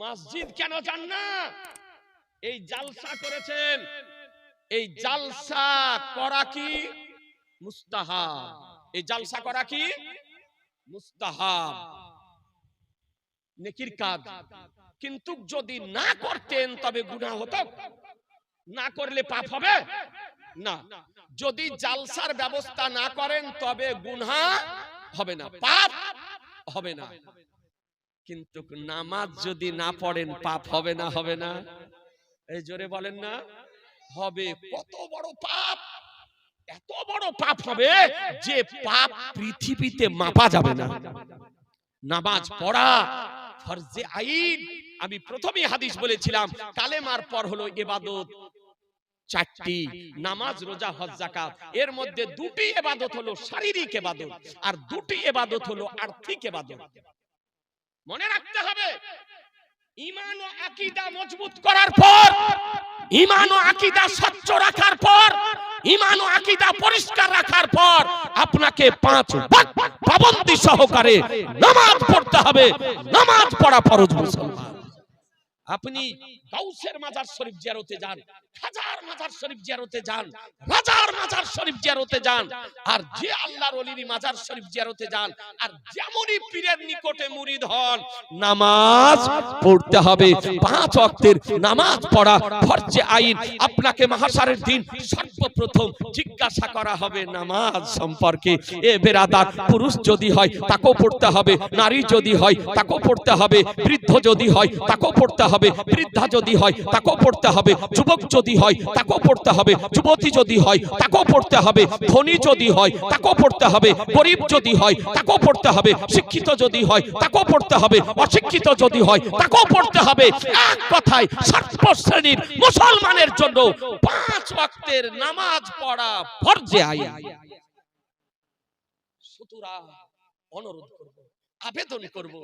মসজিদ কেন যান না এই জালসা করেছেন। এই জালসা করা কি? মুস্তাহাব। এই জালসা করা কি? মুস্তাহাব। নেকির কাজ। কিন্তু যদি না করতেন, তবে গুনাহ হতো। না করলে পাপ হবে? না। যদি জালসার ব্যবস্থা না করেন, তবে গুনহা হবে না। পাপ হবে না। কিন্তু নামাজ যদি না পড়েন পাপ হবে না হবে না। এই জোরে বলেন না। হবে কত বড় পাপ? এত বড় পাপ হবে যে পাপ পৃথিবীতে মাপা যাবে না। নামাজ পড়া ফরজে আইন। আমি প্রথমেই হাদিস বলেছিলাম কালেমার পর হলো ইবাদত। চারটি নামাজ রোজা হজ জাকাত এর মধ্যে দুটি এবাদত হলো শারীরিক এবাদত আর দুটি এবাদত হলো আর্থিক এবাদত মনে রাখতে হবে, ইমান ও আকীদা মজবুত করার পর, ইমান ও আকীদা স্বচ্ছ রাখার পর, ইমান ও আকীদা পরিষ্কার রাখার পর আপনাকে পাঁচ পাবন্দি সহকারে নামাজ পড়তে হবে। নামাজ পড়া ফরজ মুসলমান। আপনি গাউসের মাজার শরীফ জিয়ারতে যান। নামাজ আপনাকে মাহাসারের দিন সর্বপ্রথম জিজ্ঞাসা করা হবে নামাজ সম্পর্কে। এ বেরাদার, পুরুষ যদি হয় তাকেও পড়তে হবে, নারী যদি হয় তাকেও পড়তে হবে, বৃদ্ধ যদি হয় তাকেও পড়তে হবে, বৃদ্ধা যদি হয় তাকেও পড়তে হবে, যুবক যদি হয়, তাকেও পড়তে হবে। যুবতী যদি হয়, তাকেও পড়তে হবে। ধনী যদি হয়, তাকেও পড়তে হবে। গরিব যদি হয়, তাকেও পড়তে হবে। শিক্ষিত যদি হয়, তাকেও পড়তে হবে। অশিক্ষিত যদি হয়, তাকেও পড়তে হবে। এক কথায় সর্ব শ্রেণির মুসলমানের জন্য পাঁচ ওয়াক্তের নামাজ পড়া ফরজে আইন। সুতরাং অনুরোধ করব। আবেদন করব।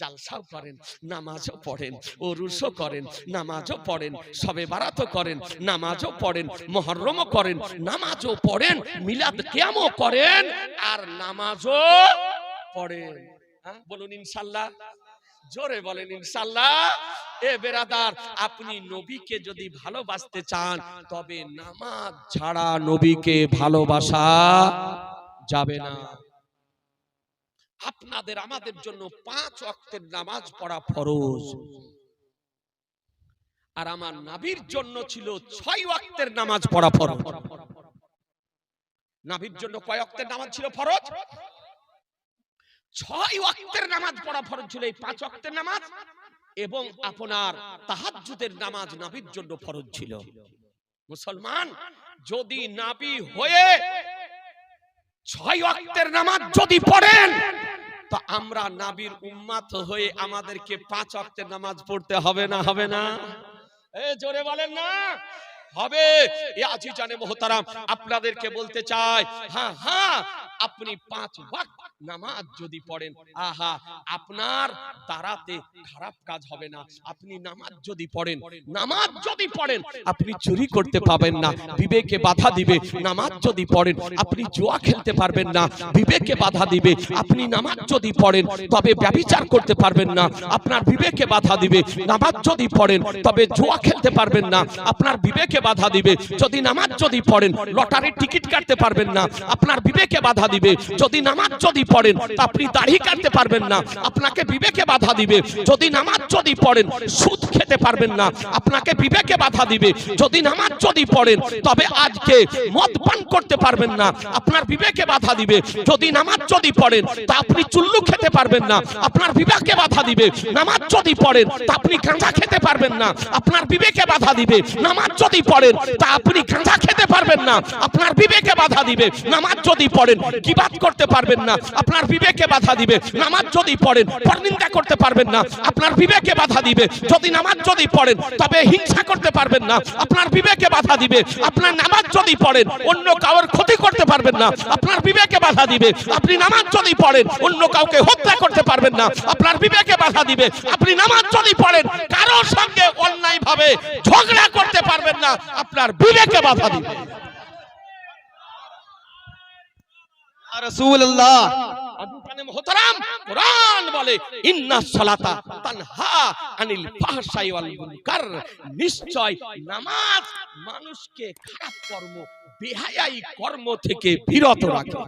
জালসাও করেন নামাজও পড়েন ওরুসও করেন নামাজও পড়েন সবে বারাতও করেন নামাজও পড়েন মহরমও করেন নামাজও পড়েন মিলাদ কিয়ামও করেন আর নামাজও পড়েন। হ্যাঁ বলুন ইনশাল্লাহ। জোরে বলেন ইনশাল্লাহ। এ বেরাদার আপনি নবীকে যদি ভালোবাসতে চান তবে নামাজ ছাড়া নবীকে ভালোবাসা যাবে না। আপনাদের আমাদের জন্য পাঁচ অক্টের নামাজ পড়া ফরজ। আর আমার নাবির জন্য ছিল ছয় ওয়াক্তের নামাজ পড়া ফরজ। নাবির জন্য কয় ওয়াক্তের নামাজ ছিল ফরজ? ছয় ওয়াক্তের নামাজ পড়া ফরজ ছিল এই পাঁচ ওয়াক্তের নামাজ? এবং আপনার তাহাজ্জুদের নামাজ নাবির জন্য ফরজ ছিল। মুসলমান যদি নাবি হয়ে ছয় ওয়াক্তের নামাজ যদি পড়েন তো আমরা নাবির উম্মাত হয়ে আমাদেরকে পাঁচ অক্টে নামাজ পড়তে হবে না হবে না? এ, জোরে বলেন না। হবে। এ আজি জানে মোহতারাম, আপনাদেরকে বলতে চাই হ্যাঁ হ্যাঁ আপনি পাঁচ ওয়াক্ত নামাজ যদি পড়েন, আহা, আপনার দাঁড়াতে খারাপ কাজ হবে না। আপনি নামাজ যদি পড়েন, নামাজ যদি পড়েন, আপনি চুরি করতে পাবেন না, বিবেকে বাধা দিবে, নামাজ যদি পড়েন, আপনি জুয়া খেলতে পারবেন না, বিবেকে বাধা দিবে, আপনি নামাজ যদি পড়েন, তবে ব্যভিচার করতে পারবেন না, আপনার বিবেকে বাধা দিবে, নামাজ যদি পড়েন, তবে জুয়া খেলতে পারবেন না, আপনার বিবেকে বাধা দিবে, যদি নামাজ যদি পড়েন, লটারির টিকিট কাটতে পারবেন না, আপনার বিবেকে বাধা দিবে। যদি নামাজ যদি পড়েন আপনি দাড়ি কাটতে পারবেন না। আপনাকে বিবেকে বাধা দিবে। যদি নামাজ যদি পড়েন, সুদ খেতে পারবেন না। আপনাকে বিবেকে বাধা দিবে। যদি নামাজ যদি পড়েন, তবে আজকে মদ পান করতে পারবেন না। আপনার বিবেকে বাধা দিবে। যদি নামাজ যদি পড়েন, তা আপনি চুল্লু খেতে পারবেন না। আপনার বিবেকে বাধা দিবে। নামাজ যদি পড়েন, তা আপনি গাঁজা খেতে পারবেন না। আপনার বিবেকে বাধা দিবে। নামাজ যদি পড়েন, তা আপনি গাঁজা খেতে পারবেন না। আপনার বিবেকে বাধা দিবে। নামাজ যদি পড়েন কিবাত করতে পারবেন না। আপনার বিবেকে বাধা দিবে। নামাজ যদি পড়েন, পরনিন্দা করতে পারবেন না। আপনার বিবেকে বাধা দিবে। যদি নামাজ যদি পড়েন, তবে হিংসা করতে পারবেন না। আপনার বিবেকে বাধা দিবে। আপনার নামাজ যদি পড়েন, অন্য কারোর ক্ষতি করতে পারবেন না। আপনার বিবেকে বাধা দিবে। আপনি নামাজ যদি পড়েন, অন্য কাউকে হত্যা করতে পারবেন না। আপনার বিবেকে বাধা দিবে। আপনি নামাজ যদি পড়েন, কারোর সঙ্গে অন্যায় ভাবে ঝগড়া করতে পারবেন না। আপনার বিবেকে বাধা দিবে। রাসূলুল্লাহ। মুহতারাম বলে, ইন্না সালাতা তানহা আনিল ফাহশাই ওয়াল মুনকার। নিশ্চয় নামাজ মানুষকে খারাপ কর্ম, বেহায়াই কর্ম থেকে বিরত রাখে।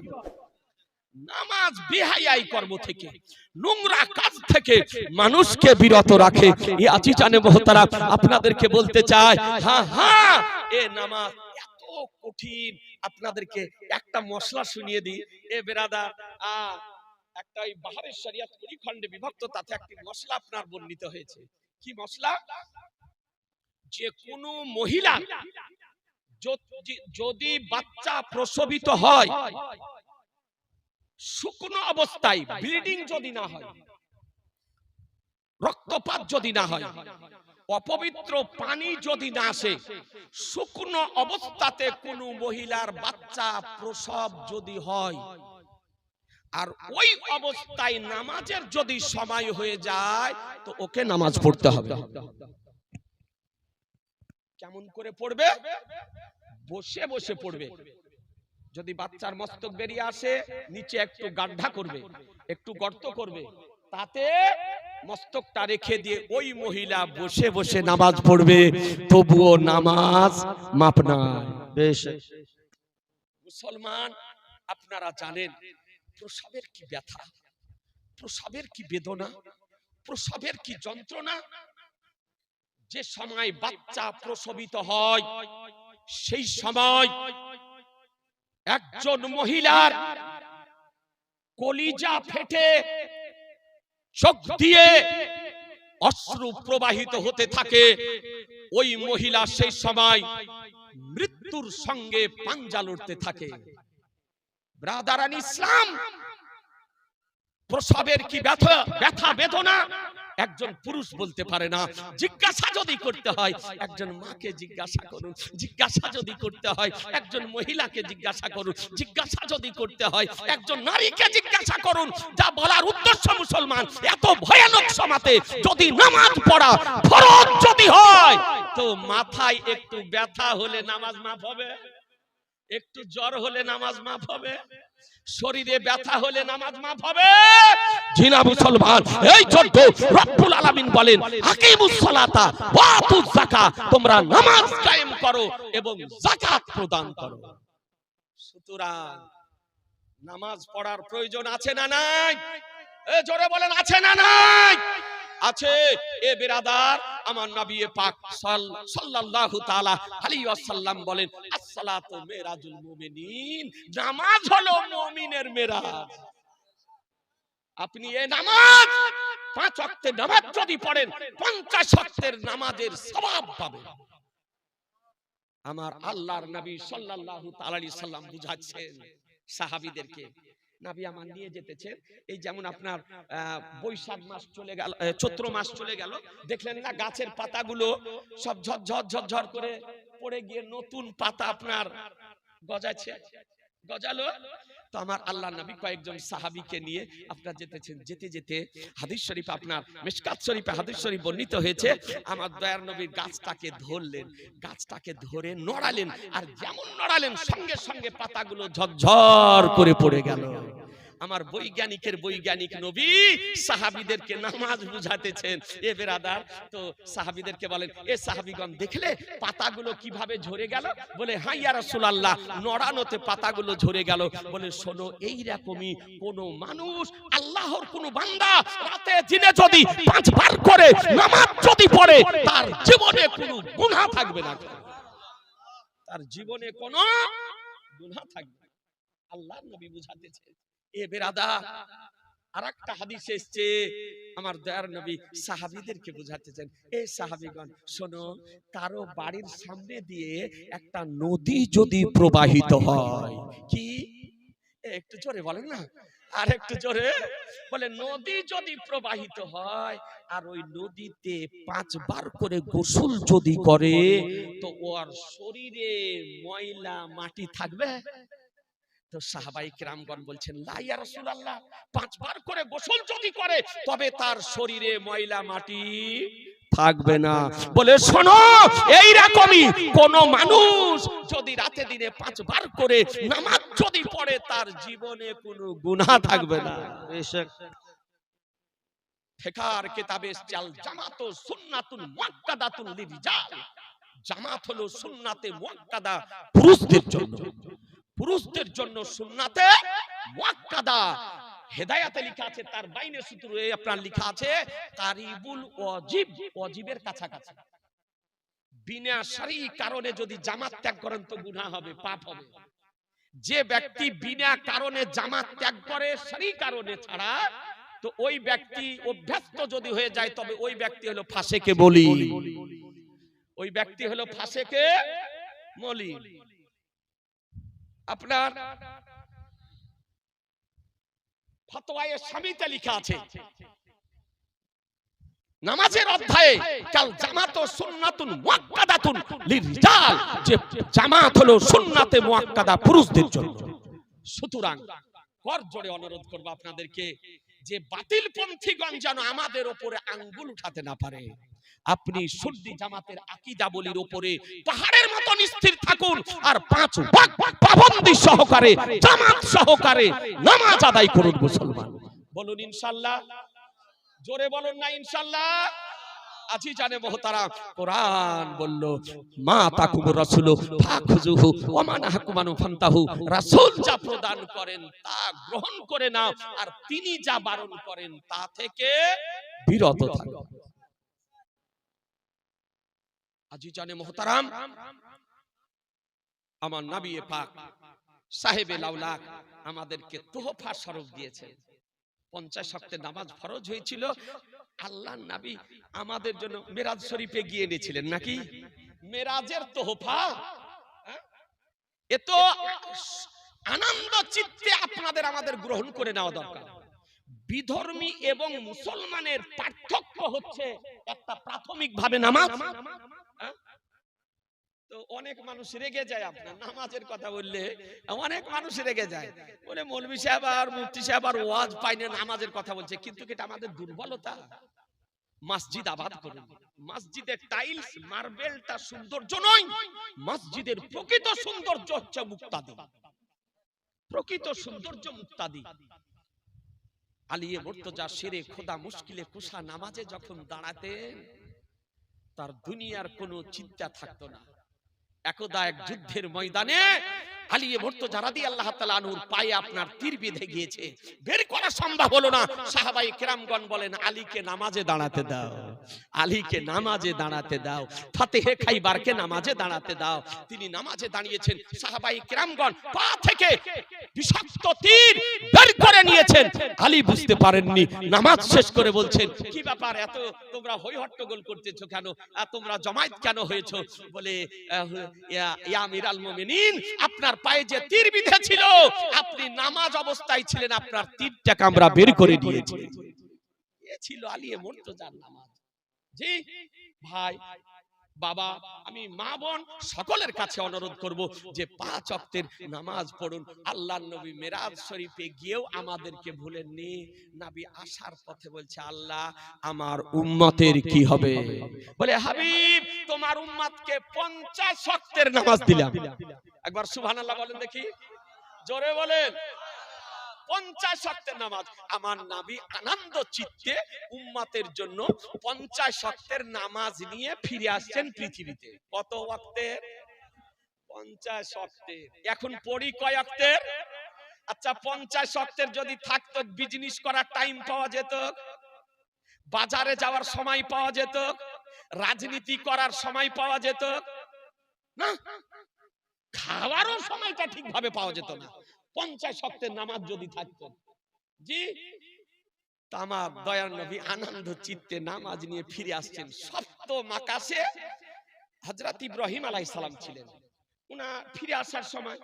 নামাজ বেহায়াই কর্ম থেকে, নোংরা কাজ থেকে মানুষকে বিরত রাখে। এ আজিজানে মহতারা আপনাদেরকে বলতে চাই হ্যাঁ হ্যাঁ এ নামাজ এত কঠিন আপনাদেরকে একটা মশলা শুনিয়ে দিই। এ বেরাদার একটা ওই বাহারের শরিয়াত কুড়ি খণ্ডে বিভক্ত, তাতে একটি মশলা আপনার বর্ণিত হয়েছে। কি মশলা? যে কোনো মহিলা যদি- যদি বাচ্চা প্রসবিত হয়, শুকনো অবস্থায় ব্লিডিং যদি না হয়, রক্তপাত যদি না হয় অপবিত্র পানি যদি না আসে, শুকনো অবস্থাতে কোনো মহিলার বাচ্চা প্রসব যদি হয়, আর ওই অবস্থায় নামাজের যদি সময় হয়ে যায়, তো ওকে নামাজ পড়তে হবে। কেমন করে পড়বে? বসে বসে পড়বে। যদি বাচ্চার মস্তক বেরিয়ে আসে, নিচে একটু গাড্ডা করবে, একটু গর্ত করবে, তাতে মস্তকটা রেখে দিয়ে ওই মহিলা বসে বসে নামাজ পড়বে তবুও নামাজ মাপ বেশ। মুসলমান আপনারা জানেন প্রসবের কি ব্যথা প্রসবের কি বেদনা প্রসবের কি যন্ত্রণা? যে সময় বাচ্চা প্রসবিত হয় সেই সময় একজন মহিলার কলিজা ফেটে চোখ দিয়ে অশ্রু প্রবাহিত হতে থাকে। ওই মহিলা সেই সময় মৃত্যুর সঙ্গে পাঞ্জা লড়তে থাকে। ব্রাদারান ইসলাম! প্রসবের কি ব্যথা? ব্যথা? বেদনা? একজন পুরুষ বলতে পারে না জিজ্ঞাসা যদি করতে হয় একজন মাকে জিজ্ঞাসা করুন জিজ্ঞাসা যদি করতে হয় একজন মহিলাকে জিজ্ঞাসা করুন জিজ্ঞাসা যদি করতে হয় একজন নারীকে জিজ্ঞাসা করুন যা বলার উদ্দেশ্য মুসলমান এত ভয়ানক সমাতে যদি নামাজ পড়া ফরজ যদি হয় তো মাথায় একটু ব্যথা হলে নামাজ মাফ হবে। একটু জ্বর হলে নামাজ মাফ হবে শরীরে ব্যথা হলে নামাজ মাফ হবে। জিনা মুসলমান এই জন্য রব্বুল আলামিন বলেন হাকিমুস সালাতা ওয়া আতুজ যাকাত তোমরা নামাজ কায়েম করো এবং যাকাত প্রদান করো। সুতরাং নামাজ পড়ার প্রয়োজন আছে না নাই? এ জোরে বলেন আছে না নাই? আছে? এ বিরাদার, আমার নবী পাক সাল্লাল্লাহু তাআলা আলাইহি ওয়াসাল্লাম বলেন, আসসালাতু মিরাজুল মুমিনিন। নামাজ হলো মুমিনের মেরাজ। আপনি এই নামাজ পাঁচ ওয়াক্তের নামাজ যদি পড়েন, পঞ্চাশ ওয়াক্তের নামাজের সওয়াব পাবেন। আমার আল্লাহর নবী সাল্লাল্লাহু তাআলা আলাইহি সাল্লাম বুঝাচ্ছেন, সাহাবীদেরকে নবী মান নিয়ে যেতেছেন এই যেমন আপনার বৈশাখ মাস চলে গেল চৈত্র মাস চলে গেল। দেখলেন না গাছের পাতাগুলো সব ঝরঝর ঝরঝর করে পড়ে গিয়ে নতুন পাতা আপনার গজাচ্ছে। গজালো। তো আমার আল্লাহ নবী কয়েকজন সাহাবিকে নিয়ে আপনার যেতেছেন, যেতে যেতে হাদিস শরীফ আপনার মিশকাত শরীফে হাদিস শরীফ বর্ণিত হয়েছে। আমার দয়ার নবীর গাছটাকে ধরলেন, গাছটাকে ধরে নড়ালেন, আর যেমন নড়ালেন সঙ্গে সঙ্গে পাতাগুলো ঝরঝর করে পড়ে গেল। আমার বৈজ্ঞানিকের বৈজ্ঞানিক নবী সাহাবীদেরকে নামাজ বুঝাতেছেন। এ বেরাদার তো সাহাবীদেরকে বলেন এ সাহাবীগণ দেখলে পাতাগুলো কীভাবে ঝরে গেল? বলে হ্যাঁ ইয়া রাসূলুল্লাহ নড়ানোতে পাতাগুলো ঝরে গেল। বলে শোনো এই রকমই কোন মানুষ আল্লাহর কোন বান্দা রাতে দিনে যদি পাঁচবার করে নামাজ যদি পড়ে তার জীবনে কোনো গুনাহ থাকবে না। তার জীবনে কোনো গুনাহ থাকবে আল্লাহর নবী বুঝাতেছে এ বেরাদা আর একটা হাদিস এসছে, আমার দয়ার নবী সাহাবীদেরকে বুঝাতেছেন এই সাহাবীগণ, শোনো, কারও বাড়ির সামনে দিয়ে একটা নদী যদি প্রবাহিত হয়, কি? একটু জোরে বলেন না। আর একটু জোরে বলে, নদী যদি প্রবাহিত হয়, আর ওই নদীতে পাঁচবার করে গোসল যদি করে, তো ওর শরীরে ময়লা মাটি থাকবে? মানুষ যদি রাতে দিনে পাঁচবার করে নামাজ যদি পড়ে, তার জীবনে কোনো গুনাহ থাকবে না। ফেকার কিতাবে চাল জামাত সুন্নাতুন জামাত হলো সুন্নাতে মুআক্কাদা পুরুষদের জন্য। পুরুষদের জন্য সুন্নাতে মুআক্কাদা হেদায়াতে লেখা আছে, তার বাইনে সূত্রে আপনার লেখা আছে, কারিবুল ওয়াজিব, ওয়াজিবের কাছাকাছি। বিনা সারি কারণে যদি জামাত ত্যাগ করেন তো গুনাহ হবে, পাপ হবে। যে ব্যক্তি বিনা কারণে জামাত ত্যাগ করে সারি কারণে ছাড়া, তো ওই ব্যক্তি অভ্যস্ত যদি হয়ে যায়, তবে ওই ব্যক্তি হলো ফাঁসেকে বলি। ওই ব্যক্তি হলো ফাঁসেকে মলি আপনার ফতোয়ায়ে আছে, নামাজের অধ্যায়ে, কাল জামাত ও সুন্নাতুন লিরজাল যে জামাত হলো সুন্নাতে মুআক্কাদা পুরুষদের জন্য। সুতরাং কর জোরে অনুরোধ করব আপনাদেরকে, যে বাতিল পন্থীগণ যেন আমাদের উপরে আঙ্গুল উঠাতে না পারে। আপনি সুন্নি জামাতের আকীদা বলির উপরে পাহাড়ের মতো স্থির থাকুন আর পাঁচ পাবন্দি সহকারে জামাত সহকারে নামাজ আদায় করুন মুসলমান। বলুন ইনশাআল্লাহ জোরে বলুন না ইনশাআল্লাহ আজি জানে মহতারা কোরআন বলল মা তাকুম রাসূলু ফাখুজুহু ওয়া মা নাহাকুমানু ফান্তাহু। রাসূল যা প্রদান করেন তা গ্রহণ করে নাও আর তিনি যা বারণ করেন তা থেকে বিরত থাকো আজি জানে মহতারাম, আমার নবী পাক, সাহেবে লাউলাক আমাদেরকে তোহফা স্বরূপ দিয়েছেন পঞ্চাশ শক্তের নামাজ ফরজ হয়েছিল আল্লাহ নবী আমাদের জন্য মেরাজ শরীফে গিয়ে এনেছিলেন নাকি মেরাজের তোহফা হ্যাঁ? এ আনন্দ চিত্তে আপনাদের আমাদের গ্রহণ করে নেওয়া দরকার বিধর্মী এবং মুসলমানের পার্থক্য হচ্ছে একটা প্রাথমিক ভাবে নামাজ? তো অনেক মানুষ রেগে যায় আপনার, নামাজের কথা বললে, অনেক মানুষ রেগে যায়। বলে মৌলভী সাহেব আর মুফতি সাহেব আর ওয়াজ পাইনে নামাজের কথা বলছে, কিন্তু এটা আমাদের দুর্বলতা? মসজিদ আবাদ করুন। মসজিদের টাইলস, মার্বেলটা সৌন্দর্য নয়, মসজিদের প্রকৃত সৌন্দর্য হচ্ছে মুক্তাদি। প্রকৃত সৌন্দর্য মুক্তাদি। আলিয়ে মুর্তজা সেরে খোদা, মুশকিলে কুসা নামাজে যখন দাঁড়াতেন তার দুনিয়ার কোনো চিন্তা থাকতো না। একদা এক যুদ্ধের ময়দানে আলিয়ে মুর্তজা রাদিয়াল্লাহু তাআলা আনহুর পায়ে আপনার তীর বেঁধে গিয়েছে। বের করা সম্ভব হলো না। সাহাবাই কেরামগণ বলেন, আলীকে নামাজে দাঁড়াতে দাও। আলীকে নামাজে দাঁড়াতে দাও। ফাতেহে খাইবারকে নামাজে দাঁড়াতে দাও। তিনি নামাজে দাঁড়িয়েছেন। সাহাবাই কেরামগণ পা থেকে বিষাক্ত তীর বের করে নিয়েছেন। আলী বুঝতে পারেননি। নামাজ শেষ করে বলছেন, কি ব্যাপার? এত তোমরা হই হট্টগোল করতেছো কেন? তোমরা জমায়েত কেন হয়েছো? বলে ইয়া আমিরাল মুমিনিন, আপনার পায়ে যে তীর বিঁধেছিল, আপনি নামাজ অবস্থায় ছিলেন, আপনার তীরটাকে আমরা বের করে দিয়েছি। এ ছিল আলিয়ে মুর্তজার নামাজ। জি, ভাই বাবা, আমি মা বোন সকলের কাছে অনুরোধ করব যে পাঁচ অক্তের নামাজ পড়ুন। আল্লাহ নবী মেরাজ শরীফে গিয়েও আমাদেরকে ভুলেননি। নবী আসার পথে বলছে, আল্লাহ, আমার উম্মতের কি হবে? বলে, হাবিব, তোমার উম্মতকে পঞ্চাশ অক্তের নামাজ দিলাম। একবার সুবহানাল্লাহ বলেন দেখি। জোরে বলেন। পঞ্চাশ অক্তের নামাজ। আমার নাবি আনন্দ চিত্তে উম্মাতের জন্য পঞ্চাশ অক্তের নামাজ নিয়ে ফিরে আসছেন পৃথিবীতে। কত অক্তের পঞ্চাশ অক্তের এখন পড়ি কয় অক্তের আচ্ছা পঞ্চাশ অক্তের যদি থাকতো বিজনেস করার টাইম পাওয়া যেত? বাজারে যাওয়ার সময় পাওয়া যেত? রাজনীতি করার সময় পাওয়া যেত? না? খাওয়ারও সময়টা ঠিকভাবে পাওয়া যেত না। পঞ্চাশ শক্তের নামাজ যদি থাকতো। জি? তা আমার দয়ার নবী আনন্দ চিত্তে নামাজ নিয়ে ফিরে আসছেন। সপ্ত মাকাশে হজরত ইব্রাহিম আলাইহিস সালাম ছিলেন। উনা ফিরে আসার সময়,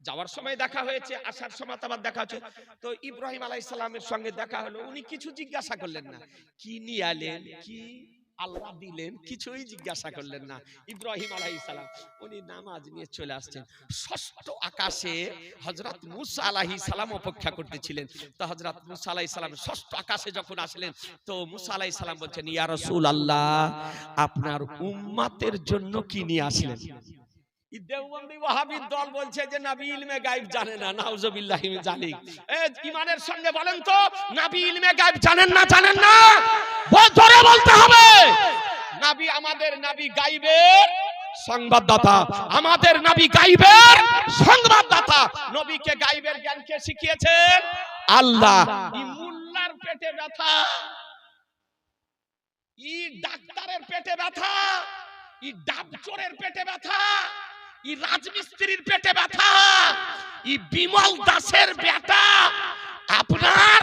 যাওয়ার সময় দেখা হয়েছে, আসার সময় আবার দেখা হচ্ছে। তো ইব্রাহিম আলাইহিস সালামের সঙ্গে দেখা হলো। উনি কিছু জিজ্ঞাসা করলেন না। কি নিয়ে আলেন কি আল্লাহ দিলেন, কিছুই জিজ্ঞাসা করলেন না। ইব্রাহিম আলাইহিস সালাম, উনি নামাজ নিয়ে চলে আসছেন। ষষ্ঠ আকাশে হজরত মুসা আলাইহিস সালাম অপেক্ষা করতেছিলেন। তো হজরত মুসা আলাইহিস সালাম ষষ্ঠ আকাশে যখন আসলেন, তো মুসা আলাইহিস সালাম বলছেন, ইয়া আল্লাহ আপনার উম্মাতের জন্য কি নিয়ে আসলেন? দেওবন্দি ওয়াহাবির দল বলছে যে নবী ইলমে গায়েব জানে না নাউজুবিল্লাহি মিন জালিক এ ইমানের সঙ্গে বলেন তো নবী ইলমে গায়েব জানেন না জানেন না? বল ধরে বলতে হবে। নবী আমাদের নবী গায়েবের সংবাদদাতা আমাদের নবী গায়েবের সংবাদদাতা। নবীকে গায়েবের জ্ঞান কে শিখিয়েছেন? আল্লাহ। ই মুল্লার পেটে ব্যথা। ই ডাক্তারের পেটে ব্যথা। ই ডাবচোরের পেটে ব্যথা। ই রাজমিস্ত্রির পেটে ব্যথা। ই বিমল দাসের বেটা আপনার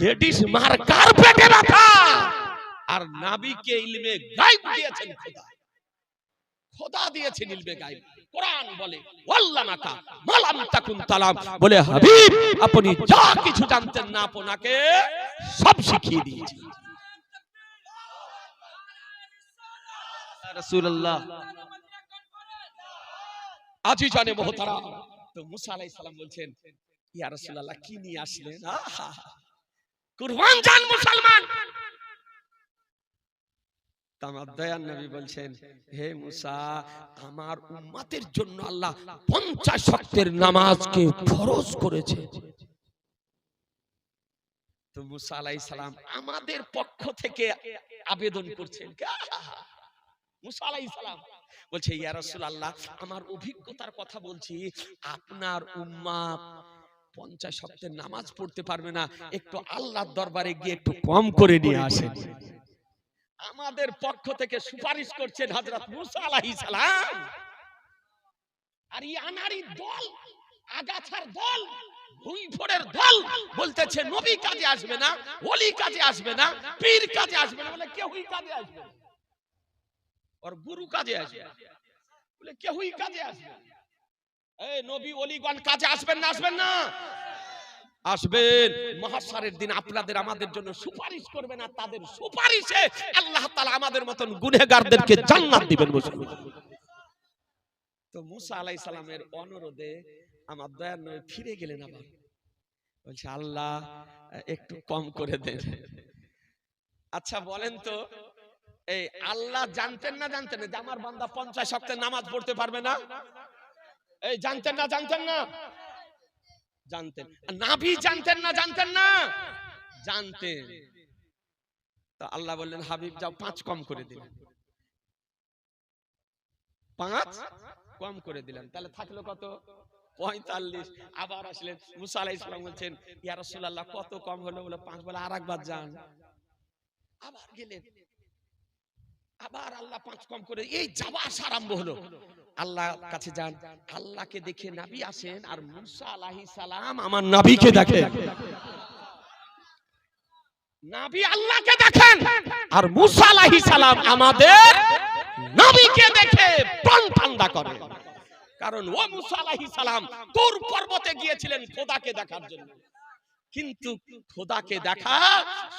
লেডিস মার্কার পেটে ব্যথা। আর নাবিকে ইলমে গায়েব দিয়েছেন খোদা। খোদা দিয়েছেন ইলমে গায়েব। কোরআন বলে ওয়াল্লামাকা মালাম তাকুন তালাম। বলে, হাবিব, আপনি যা কিছু জানতেন না আপনাকে সব শিখিয়ে দিয়েছি। রাসূলুল্লাহ। আজি জানে মোহতারা। তো মুসা আলাইহিস সালাম বলছেন ইয়া রাসূলুল্লাহ কি নিয়ে আসলেন? কুরবান জান মুসলমান। নবী বলছেন হে মুসা আমার উম্মতের জন্য আল্লাহ পঞ্চাশ ওয়াক্তের নামাজকে ফরজ করেছে। তো মুসা আলাইহিস সালাম আমাদের পক্ষ থেকে আবেদন করছেন! মুসা আলাইহিস সালাম বলছে ইয়া রাসূলুল্লাহ আমার অভিজ্ঞতার কথা বলছি আপনার উম্মা পঞ্চাশ সপ্তাহের নামাজ পড়তে পারবে না একটু আল্লাহর দরবারে গিয়ে একটু কম করে নিয়ে আসেন। আমাদের পক্ষ থেকে সুপারিশ করছেন হযরত মুসা আলাইহিস সালাম। আর এই আনারি দল আগাছার দল ভুইফোড়ের দল বলতেছে নবী কাজে আসবে না ওলি কাজে আসবে না পীর কাজে আসবে না। বলে কেউই কাজে আসবে না। গুরু কাজে আসবে বলে কাজে আসবে এই নবী অলিগণ কাজে আসবেন না আসবেন না আসবেন মহাসারের দিন আপনাদের আমাদের জন্য সুপারিশ করবেন আর তাদের সুপারিশে আল্লাহ আমাদের মতন গুনেহগারদেরকে জান্নাত দিবেন তো মুসা আলাইহিস সালামের অনুরোধে আমার দয়ার নয় ফিরে গেলেন আবার। বলছে, আল্লাহ, একটু কম করে দেন। আচ্ছা বলেন তো এই আল্লাহ জানতেন না জানতেন না যে আমার বান্দা পঞ্চাশ সপ্তাহে নামাজ পড়তে পারবে না? এই জানতেন না জানতেন না? জানতেন। নাভি জানতেন না জানতেন না? জানতেন। তা আল্লাহ বললেন, হাবিব, যাও, পাঁচ কম করে দিলেন। পাঁচ কম করে দিলেন। তাহলে থাকল কত? পঁয়তাল্লিশ। আবার আসলেন, মুসা আলাইহিস সালাম বলছেন, ইয়া রাসূলুল্লাহ, কত কম হলো? বলে, পাঁচ বলে আর একবার যান। আবার গেলেন। আবার আল্লাহ পাঁচ কম করে, এই যাওয়া আসা আরম্ভ হলো। আল্লাহ কাছে যান, আল্লাহকে দেখে নাবি আসেন, আর মুসা আলাইহিস সালাম আমার নাবিকে দেখে নাবি আল্লাহকে দেখেন, আর মুসা আলাইহিস সালাম আমাদের নবীকে দেখে প্রাণ ঠান্ডা করে। কারণ ও মুসা আলাহি সালাম তোর পর্বতে গিয়েছিলেন খোদাকে দেখার জন্য। কিন্তু খোদাকে দেখা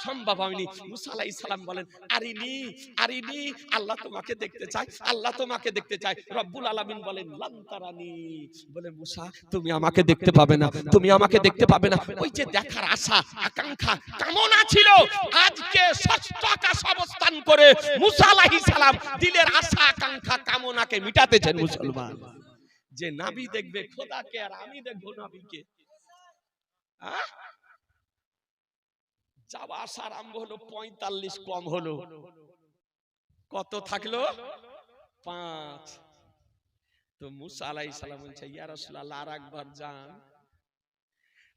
সম্ভব হয়নি। মুসা আলাইহিস সালাম বলেন আরিনি আরিনি আল্লাহ তোমাকে দেখতে চাই আল্লাহ তোমাকে দেখতে চাই রব্বুল আলামিন বলেন লান্তারানি বলে মুসা তুমি আমাকে দেখতে পাবে না তুমি আমাকে দেখতে পাবে না। ওই যে দেখার আশা আকাঙ্ক্ষা কামনা ছিল আজকে ষষ্ঠ আকাশ অবস্থান করে মুসা আলাইহিস সালাম দিলের আশা আকাঙ্ক্ষা কামনাকে মিটাতেছেন মুসলমান। যে নাবি দেখবে খোদাকে আর আমি দেখব নাবিকে। আহ? যাওয়া আসা আরম্ভ হলো পঁয়তাল্লিশ, কম হলো। কত থাকল? পাঁচ। তো মুসা আলাই সালাম বলছে, ইয়া রাসূলুল্লাহ আর একবার যান।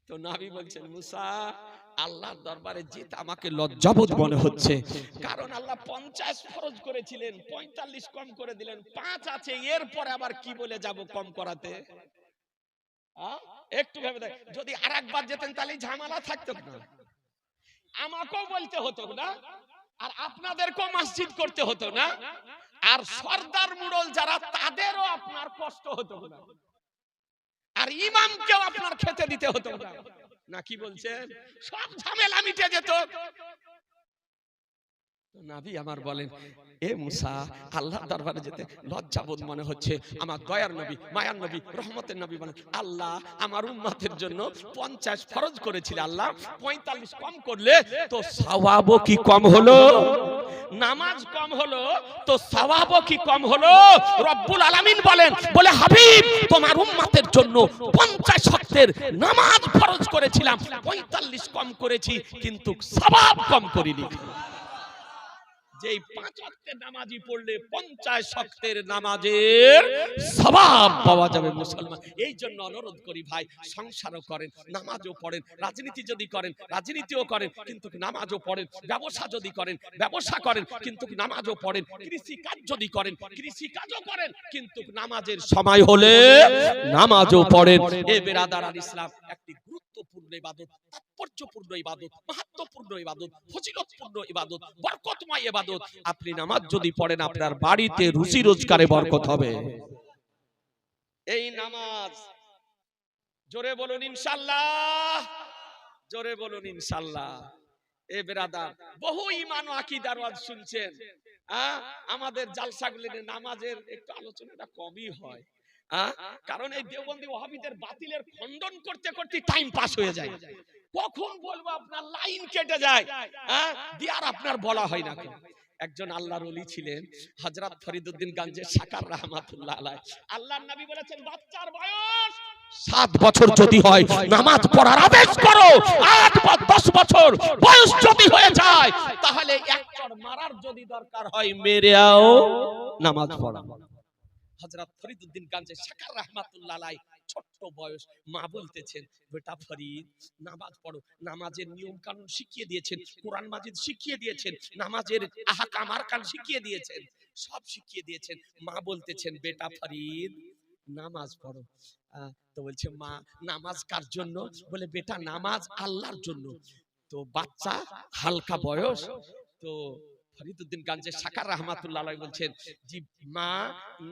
তো নাবি বলছেন, মুসা, আল্লাহর দরবারে যেতে আমাকে লজ্জাবোধ মনে হচ্ছে। কারণ আল্লাহ পঞ্চাশ ফরজ করেছিলেন, পঁয়তাল্লিশ কম করে দিলেন, পাঁচ আছে, এরপরে আবার কি বলে যাব কম করাতে? একটু ভেবে দেখ, যদি আর একবার যেতেন তাহলে ঝামেলা থাকতো না। আমাকেও বলতে হতো না, আর আপনাদেরকেও মসজিদ করতে হতো না, আর সর্দার মুড়ল যারা, তাদেরও আপনার কষ্ট হতো না। আর ইমামকেও আপনার খেতে দিতে হতো না। না, কি বলছেন? সব ঝামেলা মিটে যেত। নাবি আমার বলেন এ মুসা আল্লাহ দরবারে যেতে লজ্জাবোধ মনে হচ্ছে। আমার দয়ার নবী মায়ার নবী রহমতের নবী বলেন আল্লাহ আমার উম্মাতের জন্য পঞ্চাশ ফরজ করেছিল আল্লাহ পঁয়তাল্লিশ কম করলে তো সওয়াবও কি কম হলো? নামাজ কম হলো তো সওয়াবও কি কম হলো? রব্বুল আলামিন বলেন বলে হাবিব তোমার উম্মাতের জন্য পঞ্চাশ শক্তের নামাজ ফরজ করেছিলাম পঁয়তাল্লিশ কম করেছি কিন্তু সওয়াব কম করিনি। যে এই পাঁচ ওয়াক্তের নামাজি পড়লে নামাজের সবাব পাওয়া যাবে মুসলমান। এই জন্য অনুরোধ করি ভাই, সংসারও করেন, নামাজও পড়েন, রাজনীতি যদি করেন, রাজনীতিও করেন, কিন্তু নামাজও পড়েন, ব্যবসা যদি করেন, ব্যবসা করেন, কিন্তু নামাজও পড়েন কৃষি কাজ যদি করেন কৃষি কাজও করেন, কিন্তু নামাজের সময় হলে নামাজও পড়েন। এ বেরাদার ইসলাম, একটি ইবাদত, তাৎপর্যপূর্ণ ইবাদত মাহাত্মপূর্ণ ইবাদত, ফজিলতপূর্ণ ইবাদত, বরকতময় ইবাদত। আপনি নামাজ যদি পড়েন, আপনার বাড়িতে রুচি রোজগারে বরকত হবে। এই নামাজ, জোরে বলুন ইনশাল্লাহ জোরে বলুন ইনশাল্লাহ এ বেরাদা বহু ইমান আকীদার ওয়াজ শুনছেন। আমাদের নামাজের একটু আলোচনাটা কমই হ্যাঁ? কারণ এই দেওবন্দি ওহাবিদের বাতিলের খণ্ডন করতে করতে টাইম পাস হয়ে যায়। কখন বলব আপনার লাইন কেটে যায়? আর আপনার বলা হয় না একজন আল্লাহর ওলি ছিলেন, হযরত ফরিদউদ্দিন গঞ্জের সাকার রাহমাতুল্লাহ আলাইহ। আল্লাহর নবী বলেছেন, বাচ্চার বয়স সাত বছর যদি হয়, নামাজ পড়ার আদেশ করো। আট বা দশ বছর বয়স যদি হয়ে যায়, তাহলে এক মারার যদি দরকার হয় মেরেও নামাজ পড়া হযরত ফরিদউদ্দিন গঞ্জের সাকার রাহমাতুল্লাহ ছোট্ট বয়স মা বলতেছেন বেটা ফরিদ নামাজ পড়ো। নামাজের নিয়ম কানুন শিখিয়ে দিয়েছেন কোরআন মাজিদ শিখিয়ে দিয়েছেন নামাজের আহকাম আরকান শিখিয়ে দিয়েছেন সব শিখিয়ে দিয়েছেন। মা বলতেছেন বেটা ফরিদ নামাজ পড়ো। আহ, তো বলছে মা নামাজ কার জন্য? বলে বেটা নামাজ আল্লাহর জন্য। তো বাচ্চা হালকা বয়স তো ফরিদউদ্দিন গাঞ্জে সাকার রহমাতুল্লাহ বলছেন জি মা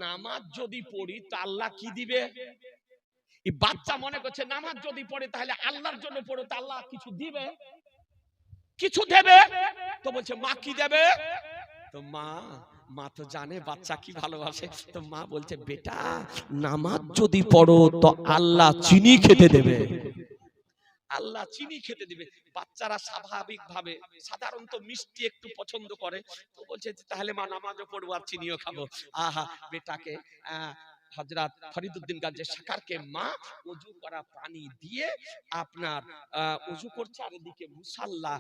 নামাজ যদি পড়ি তো আল্লাহ কি দিবে? এই বাচ্চা মনে করছে নামাজ যদি পড়ে তাহলে আল্লাহর জন্য পড়ো তো আল্লাহ কিছু দিবে? কিছু দেবে? তো বলছে মা কি দেবে? তো মা মা তো জানে বাচ্চা কি ভালোবাসে। তো মা বলছে বেটা নামাজ যদি পড়ো তো আল্লাহ চিনি খেতে দেবে। আল্লাহ চিনি খেতে দিবে। বাচ্চারা স্বাভাবিক ভাবে সাধারণত মিষ্টি একটু পছন্দ করে। তো বলছে তাহলে মা নামাজও পড়ব আর চিনিও খাব। আহা, বেটাকে গাঞ্জে সাকারকে মা ওযু করা পানি দিয়ে আপনার ওযু করছে আর এদিকে মুসাল্লা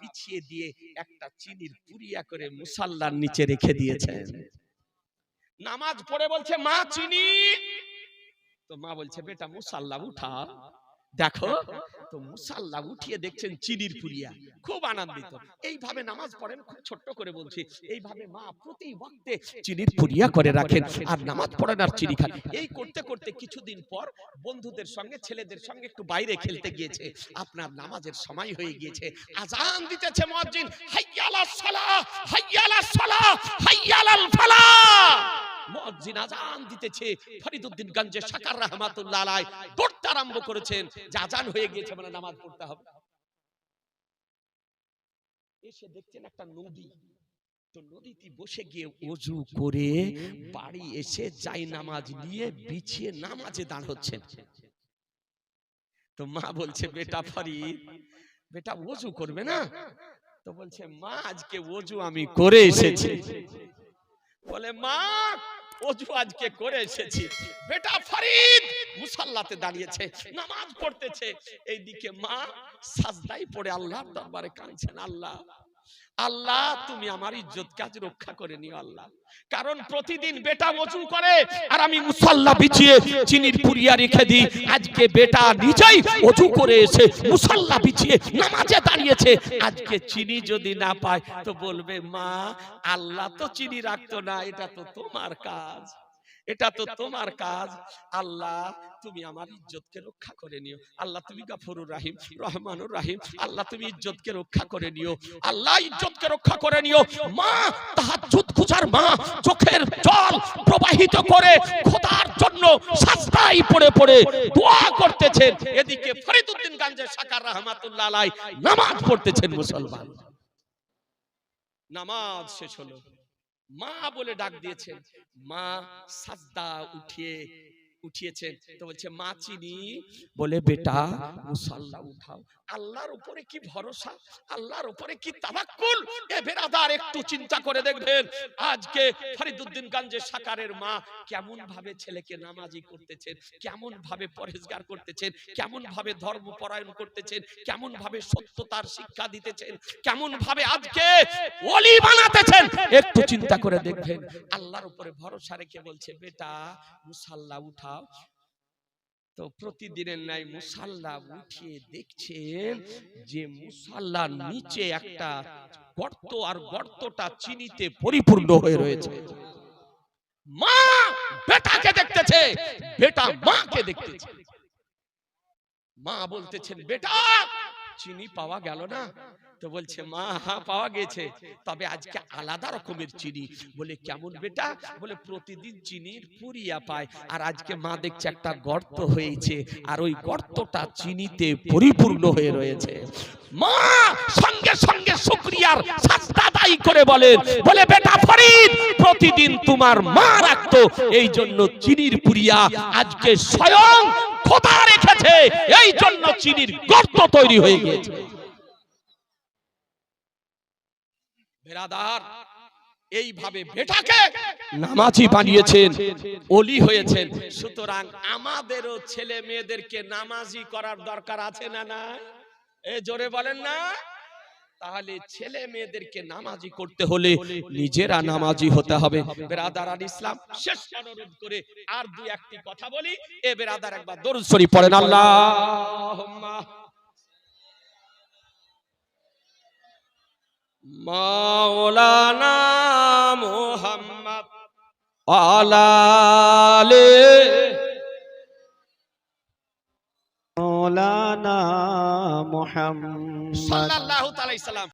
বিছিয়ে দিয়ে একটা চিনির পুরিয়া করে মুসাল্লার নিচে রেখে দিয়েছেন নামাজ পড়ে বলছে, মা, চিনি? তো মা বলছে, বেটা মুসাল্লা, উঠা। দেখো। তো মুসাল্লা উঠিয়ে দেখছেন চিনির পুরিয়া খুব আনন্দিত। এইভাবে নামাজ পড়েন, খুব ছোট্ট করে বলছি, এইভাবে মা প্রতি ওয়াক্তে চিনির পুরিয়া করে রাখেন, আর নামাজ পড়েন আর চিনি খান। এই করতে করতে কিছুদিন পর বন্ধুদের সঙ্গে, ছেলেদের সঙ্গে একটু বাইরে খেলতে গিয়েছে। আপনার নামাজের সময় হয়ে গিয়েছে। আজান দিতেছে মুয়াজ্জিন, হাইয়ালাস সালাহ হাইয়ালাস সালাহ, হাইয়ালাল ফালাহ। তো বাড়ি এসে যাই নামাজ নিয়ে বিছিয়ে নামাজে দাঁড় হচ্ছেন। তো মা বলছে, বেটা ফরিদ, বেটা ওযু করবে না? তো বলছে, মা, আজকে ওযু আমি করে এসেছি। বলে, মা অজু আজকে করে এসেছি। বেটা ফরিদ মুসাল্লাতে দাঁড়িয়েছে, নামাজ পড়তেছে। এইদিকে মা সাজদাই পড়ে আল্লাহর দরবারে কাঁদছেন, আল্লাহ আল্লাহ, তুমি আমার ইজ্জত কাজ রক্ষা করে নিও আল্লাহ। কারণ প্রতিদিন বেটা ওযু করে, আর আমি মুসাল্লা বিছিয়ে চিনির পুরিয়া রেখে দিই। আজকে বেটা নিজেই ওযু করে এসে মুসাল্লা বিছিয়ে নামাজে দাঁড়িয়েছে। আজকে চিনি যদি না পায়, তো বলবে, মা, আল্লাহ তো চিনি রাখতো না, এটা তো তোমার কাজ। এটা তো তোমার কাজ। আল্লাহ তুমি আমার ইজ্জতকে রক্ষা করে নিও। আল্লাহ তুমি গাফরুর রাহিম রহমানুর রাহিম। আল্লাহ তুমি ইজ্জতকে রক্ষা করে নিও। আল্লাহ ইজ্জতকে রক্ষা করে নিও। মা তাহাজ্জুদ খুঁজার মা চোখের জল প্রবাহিত করে খোদার জন্য সাজদাই পড়ে পড়ে দোয়া করতেছেন। এদিকে ফরিদউদ্দিন গাঞ্জে সাকার রহমাতুল্লাহ আলাই নামাজ পড়তেছেন মুসলমান। নামাজ শেষ হলো। মা বলে ডাক দিয়েছেন মা সাদ্দা উঠিয়ে উঠিয়েছেন। তো বলছে মা চিনি? বলে বেটা মুসাল্লা উঠাও। আল্লাহর উপরে কি ভরসা? আল্লাহর উপরে কি তাবাক্কুল এ বেরাদার, একটু চিন্তা করে দেখবেন। আজকে ফরিদুদ্দিন গঞ্জের সাকারের মা কেমন ভাবে ছেলেকে নামাজি করতেছেন কেমন ভাবে পরেজগার করতেছেন কেমন ভাবে ধর্ম পরায়ণ করতেছেন কেমন ভাবে সত্যতার শিক্ষা দিতেছেন কেমন ভাবে আজকে ওলি বানাতেছেন, একটু চিন্তা করে দেখবেন। আল্লাহর উপরে ভরসা রেখে বলছে, বেটা, মুসাল্লা উঠাও তো প্রতিদিনের নাই মুসাল্লা উঠিয়ে দেখছেন যে মুসাল্লার নিচে একটা গর্ত আর গর্তটা চিনিতে পরিপূর্ণ হয়ে রয়েছে। মা বেটাকে দেখতেছে বেটা মাকে দেখতেছে। মা বলতেছেন বেটা চিনি পাওয়া গেল না? তো বলছে, মা হ্যাঁ পাওয়া গেছে। তবে আজকে আলাদা রকমের চিনি। বলে, কেমন বেটা? বলে, প্রতিদিন চিনির পুরিয়া পায়। আর আজকে মা দেখছে একটা গর্ত হয়েছে। আর ওই গর্তটা চিনিতে পরিপূর্ণ হয়ে রয়েছে। মা, সঙ্গে সঙ্গে শুক্রিয়ার দায়ী করে বলেন, বলে, বেটা ফরিদ, প্রতিদিন তোমার মা রাখতো। এই জন্য চিনির পুরিয়া আজকে স্বয়ং খোদা রেখেছে। এই জন্য চিনির গর্ত তৈরি হয়ে গিয়েছে। এইভাবে বেটাকে নামাজি বানিয়েছেন, অলি হয়েছেন। সুতরাং আমাদেরও ছেলে মেয়েদেরকে নামাজি করার দরকার আছে না না এ জোরে বলেন না। তাহলে ছেলে মেয়েদেরকে নামাজি করতে হলে নিজেরা নামাজি হতে হবে। বেরাদার আল ইসলাম শেষ অনুরোধ করে আর দুই একটি কথা বলি। এ বেরাদার একবার দরুদ শরীফ পড়েন। আল্লাহুম্মা। মাওলানা মুহাম্মদ আলালে মৌলানা মোহাম্মদ সাল্লাল্লাহু তাআলা